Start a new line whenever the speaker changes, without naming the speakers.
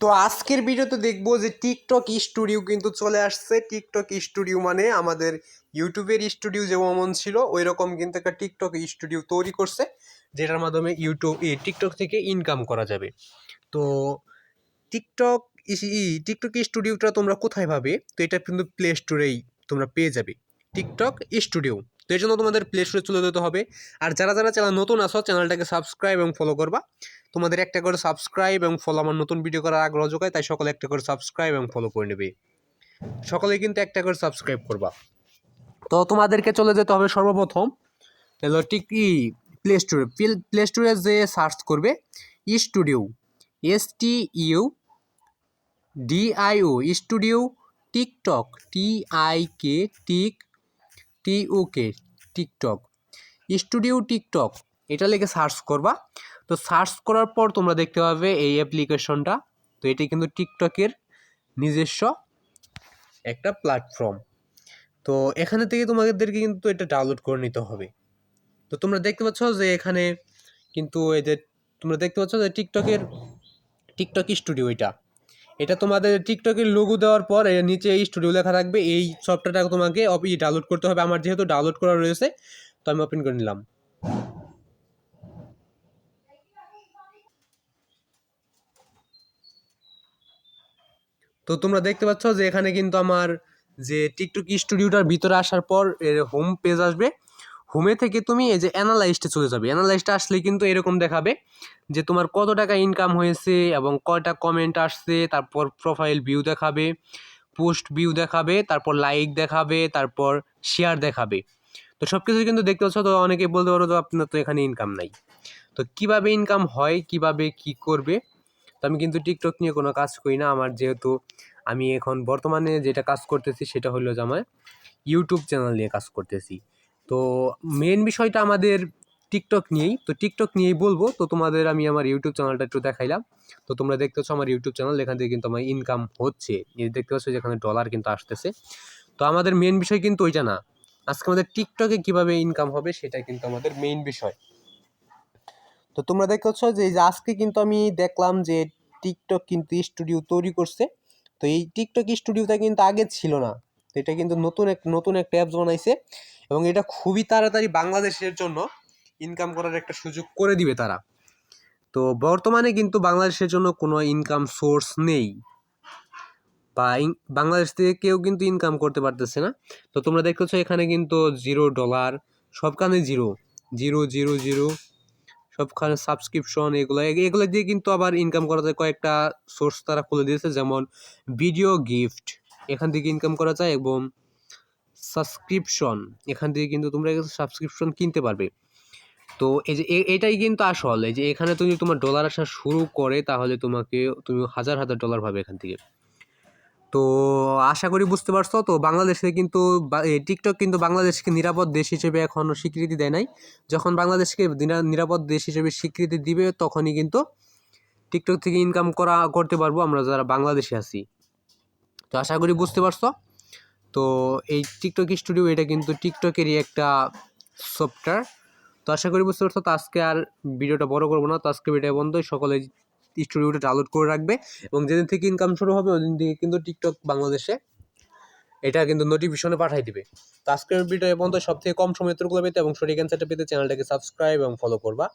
তো আজকের ভিডিওতে দেখব যে টিকটক স্টুডিও কিন্তু চলে আসছে। টিকটক স্টুডিও মানে আমাদের ইউটিউবের স্টুডিও যেমন ছিল ওই রকম কিন্তু একটা টিকটক স্টুডিও তৈরি করছে, যেটার মাধ্যমে ইউটিউব টিকটক থেকে ইনকাম করা যাবে। তো টিকটক টিকটক স্টুডিওটা তোমরা কোথায় পাবে? তো এটা কিন্তু প্লে স্টোরেই তোমরা পেয়ে যাবে। টিকটক স্টুডিও তো এই জন্য তোমাদের প্লে স্টোরে চলে যেতে হবে। আর যারা যারা চ্যানেল নতুন আসো চ্যানেলটাকে সাবস্ক্রাইব এবং ফলো করবা। তোমাদের একটা করে সাবস্ক্রাইব এবং ফলো আমার নতুন ভিডিও করার আগ্রহ যোগায় তাই সকলে একটা করে সাবস্ক্রাইব এবং ফলো করে নেবে। সকলে কিন্তু একটা করে সাবস্ক্রাইব করবা। তো তোমাদেরকে চলে যেতে হবে সর্বপ্রথম। হলো টিক ই প্লে স্টোরে প্লে স্টোরে যে সার্চ করবে ই studio S T U DIO studio TikTok T I K tick T O K TikTok studio TikTok এটা লিখে সার্চ করবা। তো সার্চ করার পর তোমরা দেখতে পাবে এই অ্যাপ্লিকেশনটা তো এটা কিন্তু টিকটকের নিজস্ব একটা প্ল্যাটফর্ম তো এখানে থেকে তোমাদেরকে কিন্তু এটা ডাউনলোড করে নিতে হবে। তো তোমরা দেখতে পাচ্ছ যে এখানে কিন্তু যে তোমরা দেখতে পাচ্ছ যে টিকটকের টিকটক স্টুডিও এটা। এটা তোমাদের টিকটকের লোগো দেওয়ার পর এর নিচে এই স্টুডিও লেখা থাকবে, এই সফটওয়্যারটা তোমাকে ডাউনলোড করতে হবে। আমার যেহেতু ডাউনলোড করা রয়েছে, তো আমি ওপেন করে নিলাম। তো তোমরা দেখতে পাচ্ছ যে এখানে কিন্তু আমার যে টিকটক স্টুডিওটার ভিতরে আসার পর এর হোম পেজ আসবে। হোমে থেকে তুমি এই যে অ্যানালাইজটা চলে যাবে। অ্যানালাইজটা আসলে কিন্তু এরকম দেখাবে যে তোমার কত টাকা ইনকাম হয়েছে এবং কয়টা কমেন্ট আসছে, তারপর প্রোফাইল ভিউ দেখাবে পোস্ট ভিউ দেখাবে, তারপর লাইক দেখাবে, তারপর শেয়ার দেখাবে। তো সব কিছু কিন্তু দেখতে পাচ্ছ, তো অনেকে বলতে পারো তো আপনার তো এখানে ইনকাম নাই। তো কীভাবে ইনকাম হয়, কীভাবে কি করবে, তো আমি কিন্তু টিকটক নিয়ে কোনো কাজ করি না। আমার যেহেতু আমি এখন বর্তমানে যেটা কাজ করতেছি সেটা হলো যে আমার ইউটিউব চ্যানেল নিয়ে কাজ করতেছি। তো মেন বিষয়টা আমাদের টিকটক নিয়েই। তো টিকটক নিয়েই বলব, তো তোমাদের আমি আমার ইউটিউব চ্যানেলটা একটু দেখাইলাম। তো তোমরা দেখতে পাচ্ছ আমার ইউটিউব চ্যানেল এখান থেকে কিন্তু আমার ইনকাম হচ্ছে। দেখতে পাচ্ছ যেখানে ডলার কিন্তু আসতেছে। তো আমাদের মেন বিষয় কিন্তু ওইটা না। আজকে আমাদের টিকটকে কীভাবে ইনকাম হবে সেটা কিন্তু আমাদের মেইন বিষয়। তো তোমরা দেখতে পাচ্ছ যে আজকে কিন্তু আমি দেখলাম যে টিকটক কিন্তু স্টুডিও তৈরি করছে। তো এই টিকটক স্টুডিওটা কিন্তু আগে ছিল না। এটা কিন্তু নতুন এক, নতুন একটা অ্যাপস বানাইছে এবং এটা খুবই তাড়াতাড়ি বাংলাদেশের জন্য ইনকাম করার একটা সুযোগ করে দিবে তারা। তো বর্তমানে কিন্তু বাংলাদেশের জন্য কোনো ইনকাম সোর্স নেই বা বাংলাদেশ থেকে কেউ কিন্তু ইনকাম করতে পারতেছে না। তো তোমরা দেখতেছো এখানে কিন্তু জিরো ডলার সবখানে জিরো জিরো জিরো জিরো সবখানে সাবস্ক্রিপশন এগুলো এগুলো দিয়ে কিন্তু আবার ইনকাম করা যায় কয়েকটা সোর্স তারা খুলে দিয়েছে, যেমন ভিডিও গিফট এখান থেকে ইনকাম করা যায় এবং সাবস্ক্রিপশন এখান থেকে কিন্তু তোমরা সাবস্ক্রিপশন কিনতে পারবে। তো এই যে এটাই কিন্তু আসল। এই যে এখানে তুমি তোমার ডলার আসা শুরু করে, তাহলে তোমাকে তুমি হাজার হাজার ডলার পাবে এখান থেকে। তো আশা করি বুঝতে পারছ। তো বাংলাদেশে কিন্তু টিকটক কিন্তু বাংলাদেশকে নিরাপদ দেশ হিসেবে এখনও স্বীকৃতি দেয় নাই। যখন বাংলাদেশকে নিরা- নিরাপদ দেশ হিসেবে স্বীকৃতি দিবে, তখনই কিন্তু টিকটক থেকে ইনকাম করা, করতে পারব আমরা যারা বাংলাদেশে আছি। তো আশা করি বুঝতে পারছ? তো এই টিকটক স্টুডিও এটা কিন্তু টিকটকেরই একটা সফটওয়্যার তো আশা করি বুঝতে পারছ, তো আজকে আর ভিডিওটা বড় করব না। তো আজকে ভিডিও বন্ধ সকলে স্টুডিওটা ডাউনলোড করে রাখবে। এবং যেদিন থেকে ইনকাম শুরু হবে ওই দিন থেকে কিন্তু টিকটক বাংলাদেশে এটা কিন্তু নোটিফিকেশনে পাঠাই দিবে। তো আজকের ভিডিও পর্যন্ত সব থেকে কম সময় পেতে এবং সঠিক অ্যান্সারটা পেতে চ্যানেলটাকে সাবস্ক্রাইব এবং ফলো করবা।